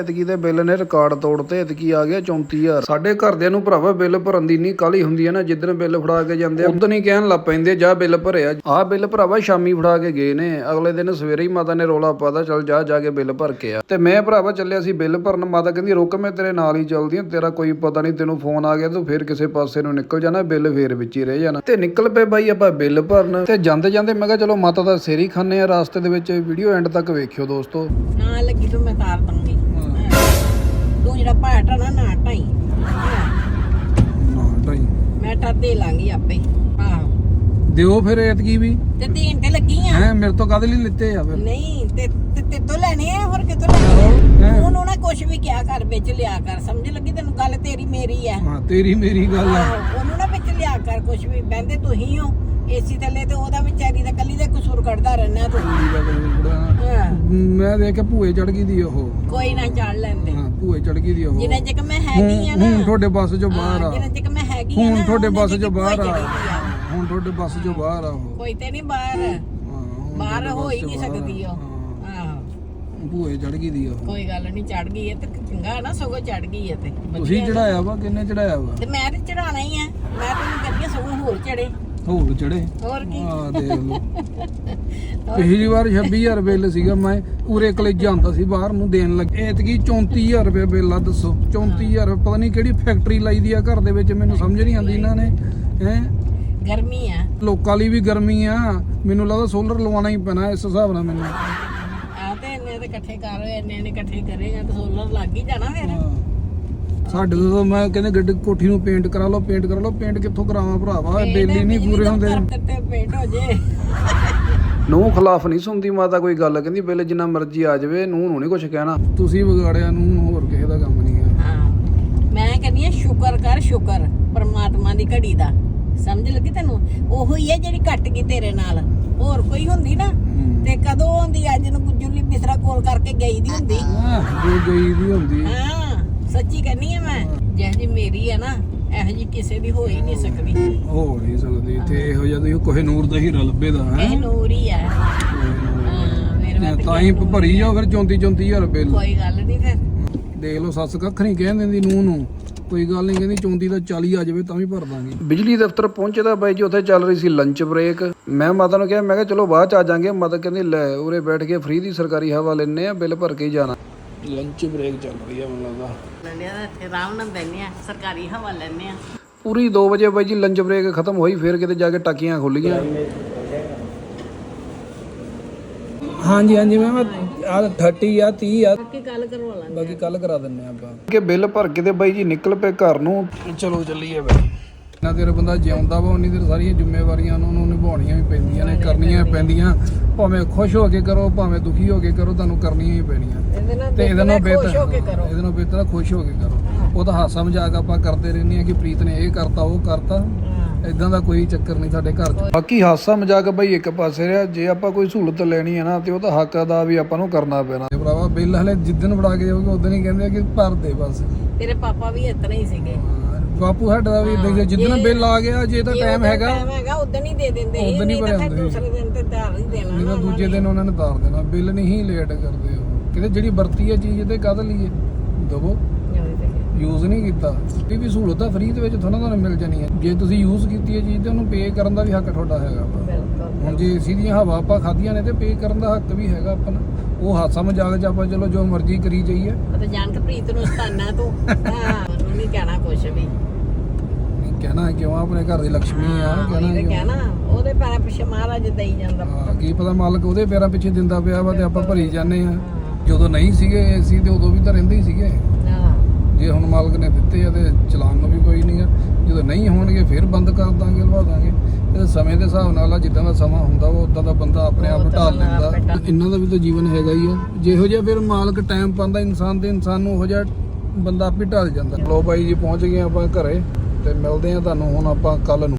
ਐਤਕੀ ਦੇ ਬਿੱਲ ਨੇ ਰਿਕਾਰਡ ਤੋੜਤੇ ਐਤਕੀ ਆ ਗਿਆ 34000 ਸਾਡੇ ਘਰਦਿਆਂ ਨੂੰ ਭਰਾਵਾ ਬਿੱਲ ਭਰਨ ਦੀ ਨਹੀਂ ਕਾਲੀ ਹੁੰਦੀ ਹੈ ਨਾ ਜਿੱਦਣ ਬਿੱਲ ਫੜਾ ਕੇ ਜਾਂਦੇ ਆ ਉਦੋਂ ਹੀ ਕਹਿਣ ਲੱਗ ਪੈਂਦੇ, ਜਾ ਬਿੱਲ ਭਰਿਆ ਆਹ ਬਿੱਲ ਭਰਾਵਾ ਸ਼ਾਮੀ ਫੜਾ ਕੇ ਗਏ ਨੇ। ਅਗਲੇ ਦਿਨ ਸਵੇਰੇ ਹੀ ਮਾਤਾ ਨੇ ਰੋਲਾ ਪਾਦਾ ਚੱਲ ਜਾ ਜਾ ਕੇ ਬਿੱਲ ਭਰ ਕੇ ਆ। ਤੇ ਮੈਂ ਭਰਾਵਾ ਚੱਲਿਆ ਸੀ ਬਿੱਲ ਭਰਨ, ਮਾਤਾ ਕਹਿੰਦੀ, ਰੁਕ, ਮੈਂ ਤੇਰੇ ਨਾਲ ਹੀ ਚੱਲਦੀ ਹਾਂ, ਤੇਰਾ ਕੋਈ ਪਤਾ ਨਹੀਂ, ਤੈਨੂੰ ਫੋਨ ਆ ਗਿਆ ਤੂੰ ਫੇਰ ਕਿਸੇ ਪਾਸੇ ਨੂੰ ਨਿਕਲ ਜਾਣਾ, ਬਿੱਲ ਫੇਰ ਵਿੱਚ ਹੀ ਰਹਿ ਜਾਣਾ। ਤੇ ਨਿਕਲ ਪਏ ਬਾਈ ਆਪਾਂ ਬਿੱਲ ਭਰਨ। ਤੇ ਜਾਂਦੇ ਜਾਂਦੇ ਮੈਂ ਕਿਹਾ, ਚਲੋ ਮਾਤਾ ਦਾ ਸਿਰ ਹੀ ਖਾਣੇ ਆ ਰਾਸਤੇ ਦੇ ਵਿੱਚ ਵੀਡੀਓ ਐਂਡ ਤੱਕ ਵੇਖਿਓ ਦੋਸਤੋ। ਨਾ ਲੱਗੀ ਤੂੰ ਮੈਂ ਤਾਰ ਦੂੰਗੀ ਜਿਹੜਾ ਭਾਟ ਆ ਨਾ ਨਾ ਢਾਈ। ਨਾ ਢਾਈ। ਮੈਂ ਤਾਂ ਦੇ ਲਾਂਗੀ ਆਪੇ। ਆਹੋ ਦਿਓ ਫਿਰ ਐਤਕੀ ਵੀ। ਤੇ ਦੇਣ ਤੇ ਲੱਗੀ ਆ। ਹੈ ਮੇਰੇ ਤੋਂ ਕਾਹਦੇ ਲਈ ਲਿੱਤੇ ਆ ਫਿਰ। ਨਹੀਂ ਤੇ ਤੇ ਤੇਤੋਂ ਲੈਣੇ ਆ ਹੋਰ ਕਿਤੋਂ ਲੈਣੇ ਆ? ਹੈਂ? ਉਹਨੂੰ ਨਾ ਕੁਝ ਵੀ ਕਿਹਾ ਕਰ ਵਿੱਚ ਲਿਆ ਕਰ। ਸਮਝ ਲੱਗੀ ਤੈਨੂੰ ਗੱਲ ਤੇਰੀ ਮੇਰੀ ਆ? ਹਾਂ ਤੇਰੀ ਮੇਰੀ ਗੱਲ ਆ। ਆਹੋ, ਉਹਨੂੰ ਨਾ ਵਿੱਚ ਲਿਆ ਕਰ ਕੁਝ ਵੀ। ਬਹਿੰਦੇ ਤੂੰ ਹੀ ਏਸੀ ਥੱਲੇ ਤੇ ਉਹਦਾ ਵਿਚਾਰੀ ਦਾ ਕੱਲੀ ਦਾ ਕਸੂਰ ਕੱਢਦਾ ਰਹਿਣਾ ਤੂੰ। ਹਾਂ, ਮੈਂ ਦੇਖ ਕੇ ਭੂਏ ਚੜ ਗਈ ਦੀ ਉਹ। ਕੋਈ ਨਾ ਚੜ ਲੈਂਦੇ। ਹਾਂ। ਚੜ ਗਈ ਦੀ ਉਹ। ਜਿੰਨਾ ਚਿਕ ਮੈਂ ਹੈਗੀ ਆ ਨਾ। ਹੁਣ ਤੁਹਾਡੇ ਬੱਸ ਚੋਂ ਬਾਹਰ ਆ। ਜਿੰਨਾ ਚਿਕ ਮੈਂ ਹੈਗੀ ਆ ਹੁਣ ਤੁਹਾਡੇ ਬੱਸ ਚੋਂ ਬਾਹਰ ਆ। ਹੁਣ ਤੁਹਾਡੇ ਬੱਸ ਚੋਂ ਬਾਹਰ ਆ ਉਹ। ਕੋਈ ਤੇ ਨਹੀਂ ਬਾਹਰ। ਬਾਹਰ ਹੋ ਹੀ ਨਹੀਂ ਸਕਦੀ ਆ। ਉਹ। ਭੂਏ ਚੜ ਗਈ ਦੀ ਉਹ। ਕੋਈ ਗੱਲ ਨਹੀਂ ਚੜ ਗਈ ਹੈ ਤੇ ਚੰਗਾ ਨਾ ਸਗੋਂ ਚੜ ਗਈ ਹੈ ਤੇ। ਤੁਸੀਂ ਚੜਾਇਆ ਵਾ ਕਿੰਨੇ ਚੜਾਇਆ ਵਾ? ਤੇ ਮੈਂ ਤੇ ਚੜਾਣਾ ਹੀ ਆ। ਮੈਂ ਤੈਨੂੰ ਕਹਿੰਦੀ ਸਗੋਂ ਹੋਰ ਚੜੇ ਹੋਰ ਚੜੇ। ਹੋਰ ਕੀ? ਆ ਦੇਖ ਲਓ। ਪਿਛਲੀ ਵਾਰ 26000 ਬਿੱਲ ਸੀਗਾ ਮੈਂ ਉਰੇ ਕਲੇਜਾ ਹੁੰਦਾ ਸੀ ਬਾਹਰ ਨੂੰ ਦੇਣ ਲੱਗੇ ਐਤਕੀ 34000 ਰੁਪਏ ਬਿੱਲ ਆ ਦੱਸੋ। 34000 ਪਤਾ ਨਹੀਂ ਕਿਹੜੀ ਫੈਕਟਰੀ ਲਾਈ ਦੀ ਆ ਘਰ ਦੇ ਵਿੱਚ ਮੈਨੂੰ ਸਮਝ ਨਹੀਂ ਆਉਂਦੀ ਇਹਨਾਂ ਨੇ। ਹੈ? ਗਰਮੀ ਆ। ਲੋਕਾਂ ਲਈ ਵੀ ਗਰਮੀ ਆ। ਮੈਨੂੰ ਲੱਗਦਾ ਸੋਲਰ ਲਵਾਉਣਾ ਹੀ ਪੈਣਾ ਇਸ ਹਿਸਾਬ ਨਾਲ ਮੈਨੂੰ। ਆ ਤੇ ਇੰਨੇ ਤੇ ਇਕੱਠੇ ਕਰ ਇੰਨੇ ਇੰਨੇ ਇਕੱਠੇ ਕਰੇਗਾ ਤੇ ਸੋਲਰ ਲੱਗ ਹੀ ਜਾਣਾ ਫਿਰ। ਸਾਡੇ ਤੋਂ ਮੈਂ ਕਹਿੰਦੇ ਗੱਡੀ ਕੋਠੀ ਨੂੰ ਪੇਂਟ ਕਰਾ ਲਓ ਪੇਂਟ ਕਰਾ ਲਓ ਪੇਂਟ ਕਿੱਥੋਂ ਕਰਾਵਾਂ ਭਰਾਵਾ? ਡੇਲੀ ਨਹੀਂ ਪੂਰੇ ਹੁੰਦੇ। ਤੇ ਪੇਂਟ ਹੋ ਜੇ। ਨੂੰ ਖਿਲਾਫ ਨਹੀਂ ਸੁਣਦੀ ਮਾਤਾ ਕੋਈ ਗੱਲ ਕਹਿੰਦੀ ਬਿੱਲ ਜਿੰਨਾ ਮਰਜ਼ੀ ਆ ਜਾਵੇ ਨੂੰ ਨੂੰ ਨਹੀਂ ਕੁਝ ਕਹਿਣਾ। ਤੁਸੀਂ ਵਿਗਾੜਿਆ ਨੂੰ ਹੋਰ ਕਿਸੇ ਦਾ ਕੰਮ ਨਹੀਂ ਹੈ। ਹਾਂ। ਮੈਂ ਕਹਿੰਦੀ ਆ ਸ਼ੁਕਰ ਕਰ ਸ਼ੁਕਰ ਪਰਮਾਤਮਾ ਦੀ ਘੜੀ ਦਾ। ਸਮਝ ਲੱਗੀ ਤੈਨੂੰ? ਉਹੋ ਹੀ ਹੈ ਜਿਹੜੀ ਕੱਟ ਗਈ ਤੇਰੇ ਨਾਲ। ਹੋਰ ਕੋਈ ਹੁੰਦੀ ਨਾ? ਤੇ ਕਦੋਂ ਹੁੰਦੀ ਅੱਜ ਨੂੰ ਗੁੱਜੂਲੀ ਮਿਸਰਾ ਕੋਲ ਕਰਕੇ ਗਈ ਦੀ ਹੁੰਦੀ? ਜੋ ਗਈ ਦੀ ਹੁੰਦੀ। ਹਾਂ। ਸੱਚੀ ਕਹਿੰਨੀ ਆ ਮੈਂ। ਜਿਹੋ ਜੀ ਮੇਰੀ ਹੈ ਨਾ ਇਹੋ ਜੀ ਕਿਸੇ ਦੀ ਹੋ ਹੀ ਨਹੀਂ ਸਕਦੀ। ਹੋ ਨਹੀਂ ਸਕਦੀ ਤੇ ਇਹੋ ਜਿਹਾ ਤੁਸੀਂ ਕੋਹੇ ਨੂਰ ਦਾ ਹੀਰਾ ਲੱਭੇ ਦਾ ਹੈ? ਇਹ ਨੂਰ ਹੀ ਆ। ਹਾਂ ਮੇਰੇ ਵੱਲ ਤਾਂ ਹੀ ਭਰੀ ਜਾਓ ਫਿਰ 34 34000 ਬਿੱਲ ਕੋਈ ਗੱਲ ਨਹੀਂ ਫਿਰ। ਦੇਖ ਲਓ ਸੱਸ ਕੱਖ ਨਹੀਂ ਕਹਿ ਦਿੰਦੀ ਨੂੰ ਨੂੰ। ਕੋਈ ਗੱਲ ਨਹੀਂ ਕਹਿੰਦੀ 34 ਦਾ 40 ਆ ਜਾਵੇ ਤਾਂ ਵੀ ਭਰ ਦਾਂਗੇ। ਬਿਜਲੀ ਦਫ਼ਤਰ ਪਹੁੰਚੇ ਤਾਂ ਬਾਈ ਜੀ ਉੱਥੇ ਚੱਲ ਰਹੀ ਸੀ ਲੰਚ ਬ੍ਰੇਕ ਮੈਂ ਮਾਤਾ ਨੂੰ ਕਿਹਾ ਮੈਂ ਕਿਹਾ ਚਲੋ ਬਾਅਦ ਚ ਆ ਜਾਾਂਗੇ। ਮਾਤਾ ਕਹਿੰਦੀ ਲੈ ਉਰੇ ਬੈਠ ਕੇ ਫ੍ਰੀ ਦੀ ਸਰਕਾਰੀ ਹਵਾ ਲੈਣੇ ਆ ਬਿੱਲ ਭਰ ਕੇ ਹੀ ਜਾਣਾ। ਲੰਚ ਬ੍ਰੇਕ ਚੱਲ ਰਹੀ ਆ ਮੈਨੂੰ ਲੱਗਦਾ। ਲੈਂਦੇ ਆ ਇੱਥੇ ਆਰਾਮ ਨਾਲ ਬੈਠਨੇ ਆ ਸਰਕਾਰੀ ਹਵਾ ਆ। ਪੂਰੀ 2 ਵਜੇ ਬਾਈ ਜੀ ਲੰਚ ਬ੍ਰੇਕ ਖਤਮ ਹੋਈ ਫਿਰ ਕਿਤੇ ਜਾ ਕੇ ਟਾਕੀਆਂ ਖੁੱਲੀਆਂ। ਹਾਂਜੀ ਹਾਂਜੀ ਮੈਂ ਆ 30 ਆ 30 ਆ। ਕਿ ਗੱਲ ਕਰਵਾ ਲਾਂਗੇ। ਬਾਕੀ ਕੱਲ ਕਰਾ ਦਿੰਨੇ ਆਪਾਂ। ਕਿ ਬਿੱਲ ਭਰ ਕੇ ਤੇ ਬਾਈ ਜੀ ਨਿਕਲ ਪਏ ਘਰ ਨੂੰ। ਚਲੋ ਚੱਲੀਏ ਬਾਈ। ਨਾ ਤੇਰੇ ਬੰਦਾ ਜਿਉਂਦਾ ਵਾ ਉਨੀ ਦੇਰ ਸਾਰੀਆਂ ਜ਼ਿੰਮੇਵਾਰੀਆਂ ਨੂੰ ਉਹਨੂੰ ਨਿਭਾਉਣੀਆਂ ਵੀ ਪੈਂਦੀਆਂ ਨੇ ਕਰਨੀਆਂ ਪੈਂਦੀਆਂ। ਭਾਵੇਂ ਖੁਸ਼ ਹੋ ਕੇ ਕਰੋ ਭਾਵੇਂ ਦੁਖੀ ਹੋ ਕੇ ਕਰੋ ਤੁਹਾਨੂੰ ਕਰਨੀਆਂ ਹੀ ਪੈਣੀਆਂ। ਤੇ ਇਹਦੇ ਨਾਲ ਖੁਸ਼ ਹੋ ਕੇ ਬਿਹਤਰ ਕਰੋ। ਇਹਦੇ ਨਾਲ ਬਿਹਤਰ ਖੁਸ਼ ਹੋ ਕੇ ਕਰੋ। ਉਹ ਤਾਂ ਹਾਸਾ ਮਜ਼ਾਕ ਆਪਾਂ ਕਰਦੇ ਰਹਿੰਦੇ ਆ ਕਿ ਪ੍ਰੀਤ ਨੇ ਇਹ ਕਰਤਾ ਉਹ ਕਰਤਾ। ਇਦਾਂ ਦਾ ਕੋਈ ਚੱਕਰ ਨਹੀਂ ਸਾਡੇ ਘਰ 'ਚ। ਬਾਕੀ ਹਾਸਾ ਮਜ਼ਾਕ ਬਈ ਇੱਕ ਪਾਸੇ ਰਿਹਾ। ਜੇ ਆਪਾਂ ਕੋਈ ਸਹੂਲਤ ਲੈਣੀ ਹੈ ਨਾ ਤੇ ਉਹ ਤਾਂ ਹੱਕ ਦਾ ਵੀ ਆਪਾਂ ਨੂੰ ਕਰਨਾ ਪੈਣਾ। ਤੇ ਭਰਾਵਾ ਬਿੱਲ ਹਲੇ ਜਿੱਦਣ ਫੜਾ ਕੇ ਜਾਊਗਾ ਉਦੋਂ ਹੀ ਕਹਿੰਦੇ ਆ ਕਿ ਭਰ ਦੇ ਬਸ। ਤੇਰੇ ਪਾਪਾ ਵੀ ਇਤਨਾ ਹੀ ਸੀਗੇ। ਬਾਪੂ ਸਾਡਾ ਦਾ ਵੀ ਹੀ ਆ, ਜਿੱਦਣ ਬਿੱਲ ਆ ਗਿਆ ਜੇ ਤਾਂ ਟਾਈਮ ਹੈਗਾ ਟਾਈਮ ਹੈਗਾ ਉਦੋਂ ਹੀ ਦੇ ਦਿੰਦੇ ਸੀ ਨਹੀਂ ਤਾਂ ਦੂਸਰੇ ਦਿਨ ਤੇ ਧਾਰ ਹੀ ਦੇਣਾ ਨਹੀਂ ਤਾਂ ਦੂਜੇ ਦਿਨ ਉਹਨਾਂ ਨੇ ਤਾਰ ਦੇਣਾ ਬਿੱਲ ਨਹੀਂ ਲੇਟ ਕਰਦੇ ਉਹ। ਕਿਤੇ ਜਿਹੜੀ ਵਰਤੀ ਹੈ ਚੀਜ਼ ਤੇ ਕਦ ਲਈਏ ਦਵੋ। ਯੂਜ਼ ਨਹੀਂ ਕੀਤਾ। ਇਹ ਵੀ ਸਹੂਲਤ ਆ ਫ੍ਰੀ ਦੇ ਵਿੱਚ ਥੋੜਾ ਤੁਹਾਨੂੰ ਮਿਲ ਜਾਣੀ ਹੈ ਜੇ ਤੁਸੀਂ ਯੂਜ਼ ਕੀਤੀ ਹੈ ਚੀਜ਼ ਤੇ ਉਹਨੂੰ ਪੇ ਕਰਨ ਦਾ ਵੀ ਹੱਕ ਤੁਹਾਡਾ ਹੈਗਾ ਹੁਣ ਜੇ ਏਸੀ ਦੀਆਂ ਹਵਾ ਆਪਾਂ ਖਾਧੀਆਂ ਨੇ ਤੇ ਪੇ ਕਰਨ ਦਾ ਹੱਕ ਵੀ ਹੈਗਾ ਆਪਣਾ ਉਹ ਹਾਸਾ ਮਜ਼ਾਕ ਚ ਆਪਾਂ ਚਲੋ ਜੋ ਮਰਜ਼ੀ ਕਰੀ ਜਾਈਏ। ਤਾਂ ਜਾਣ ਕੇ ਪ੍ਰੀਤ ਨੂੰ ਸਤਾਨਾ ਤੂੰ। ਹਾਂ ਉਹਨੂੰ ਨਹੀਂ ਕਹਿਣਾ ਕੁਛ ਵੀ। ਕਹਿਣਾ ਕਿਉਂ ਆ, ਆਪਣੇ ਘਰ ਦੀ ਲక్ష్ਮੀ ਆ ਕਹਿਣਾ ਕਿਉਂ? ਕਹਿਣਾ ਉਹਦੇ ਪੈਰਾਂ ਪਿੱਛੇ ਮਹਾਰਾਜ ਦੇਈ ਜਾਂਦਾ ਹਾਂ, ਕੀ ਪਤਾ ਮਾਲਕ ਉਹਦੇ ਪੈਰਾਂ ਪਿੱਛੇ ਦਿੰਦਾ ਪਿਆ ਵਾ ਤੇ ਆਪਾਂ ਭਰੀ ਜਾਂਦੇ ਆ ਜਦੋਂ ਨਹੀਂ ਸੀਗੇ ਏਸੀ ਤੇ ਉਦੋਂ ਵੀ ਤਾਂ ਰਹਿੰਦੇ ਹੀ ਸੀਗੇ। ਹਾਂ। ਜੇ ਹੁਣ ਮਾਲਕ ਨੇ ਦਿੱਤੇ ਆ ਤੇ ਚਲਾਉਣ ਨੂੰ ਵੀ ਕੋਈ ਨਹੀਂਗਾ ਜਦੋਂ ਨਹੀਂ ਹੋਣਗੇ ਫਿਰ ਬੰਦ ਕਰ ਦਾਂਗੇ ਲਵਾ ਦਾਂਗੇ। ਇਹ ਸਮੇਂ ਦੇ ਹਿਸਾਬ ਨਾਲ ਆ ਜਿੱਦਾਂ ਦਾ ਸਮਾਂ ਹੁੰਦਾ ਵਾ ਉਦਾਂ ਦਾ ਬੰਦਾ ਆਪਣੇ ਆਪ ਨੂੰ ਢਾਲ ਲੈਂਦਾ। ਇਹਨਾਂ ਦਾ ਵੀ ਤਾਂ ਜੀਵਨ ਹੈਗਾ ਹੀ ਆ। ਜਿਹੋ ਜਿਹਾ ਫਿਰ ਮਾਲਕ ਟਾਈਮ ਪਾਉਂਦਾ ਇਨਸਾਨ ਦੇ ਇਨਸਾਨ ਨੂੰ ਉਹ ਜਿਹਾ ਬੰਦਾ ਆਪੇ ਢਲ ਜਾਂਦਾ। ਲੋ ਬਾਈ ਜੀ ਪਹੁੰਚ ਗਏ ਆਪਾਂ ਘਰੇ। ਤੇ ਮਿਲਦੇ ਆ ਤੁਹਾਨੂੰ ਹੁਣ ਆਪਾਂ ਕੱਲ ਨੂੰ।